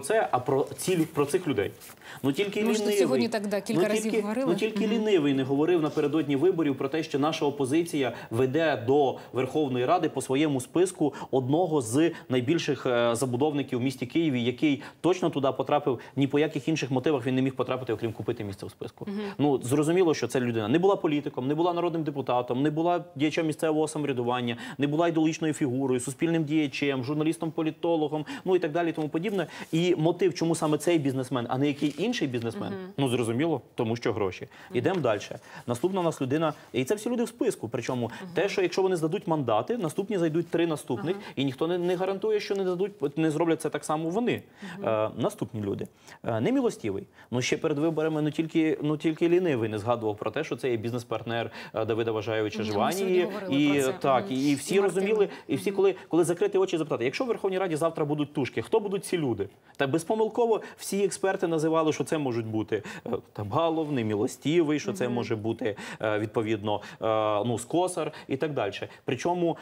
це, а про ці про цих людей. Ну тільки Ми лінивий. сьогодні так, да, кілька ну, разів тільки, говорили. Ну тільки лінивий не говорив напередодні виборів про те, що наша опозиція веде до Верховної Ради по своєму списку одного з найбільших е, забудовників в місті Києві, який точно туди потрапив. Ні по яких інших мотивах він не міг потрапити, окрім купити місце в списку. Ну зрозуміло, що ця людина не була політиком, не була народним депутатом, не була діячем місцевого самоврядування, не була ідеологічною фігурою, суспільним діячем, журналістом, політологом, ну і так далі, тому подібне. І мотив, чому саме цей бізнесмен, а не який інший бізнесмен, ну зрозуміло, тому що гроші. Ідемо далі. Наступна у нас людина, і це всі люди в списку. Причому те, що якщо вони здадуть мандати, наступні зайдуть три наступних, і ніхто не, не гарантує, що не дадуть, не зроблять це так само вони. Е, наступні люди. Е, немілостівий. Ну ще перед виборами ну тільки ну тільки лінивий не згадував про те, що це є бізнес-партнер е, Давида Вважаюча Мгм, ми Жвані. сьогодні І так, і, і всі І розуміли, і всі, коли, коли закрити очі, запитати, якщо в Верховній Раді завтра будуть тушки, хто будуть ці люди? Та безпомилково всі експерти називали, що це можуть бути е, Табалов, немілостівий, що це може бути е, відповідно е, ну скосар і так далі. Причому,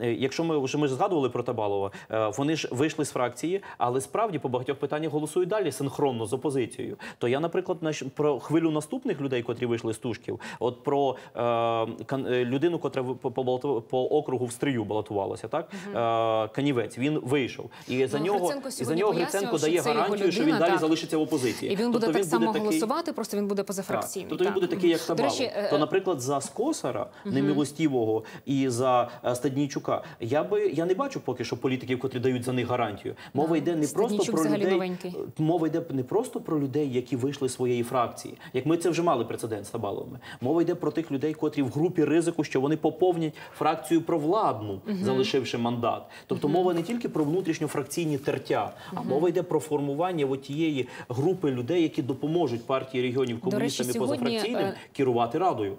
якщо ми вже ми ж згадували про Табалова, вони ж вийшли з фракції, але справді по багатьох питаннях голосують далі синхронно з опозицією. То я, наприклад, наш- про хвилю наступних людей, котрі вийшли з тушків, от про е, людину, котра по, по, по округу в стрию балотувалася, так? Е, Канівець, він вийшов, і за Ну, нього Гриценко і за нього Гриценко що дає гарантію, що він далі залишиться в опозиції. І він буде Тобто так само голосувати, просто він буде позафракційний. Тобто він буде такий, як До Табалов. е, То, наприклад, за Скосара, немилостівого, і за е, Стаднійчука, я би я не бачу поки що політиків, котрі дають за них гарантію. Мова йде не просто про людей. е, Мова йде не просто про людей, які вийшли з своєї фракції. Як ми це вже мали прецедент з Табаловими. Мова йде про тих людей, котрі в групі ризику, що вони поповнять фракцію провладну, залишивши мандат. Тобто мова не тільки про внутрішньофракційні тертя, а мова йде про формування от тієї групи людей, які допоможуть партії регіонів комуністам і позафракційним е, керувати радою.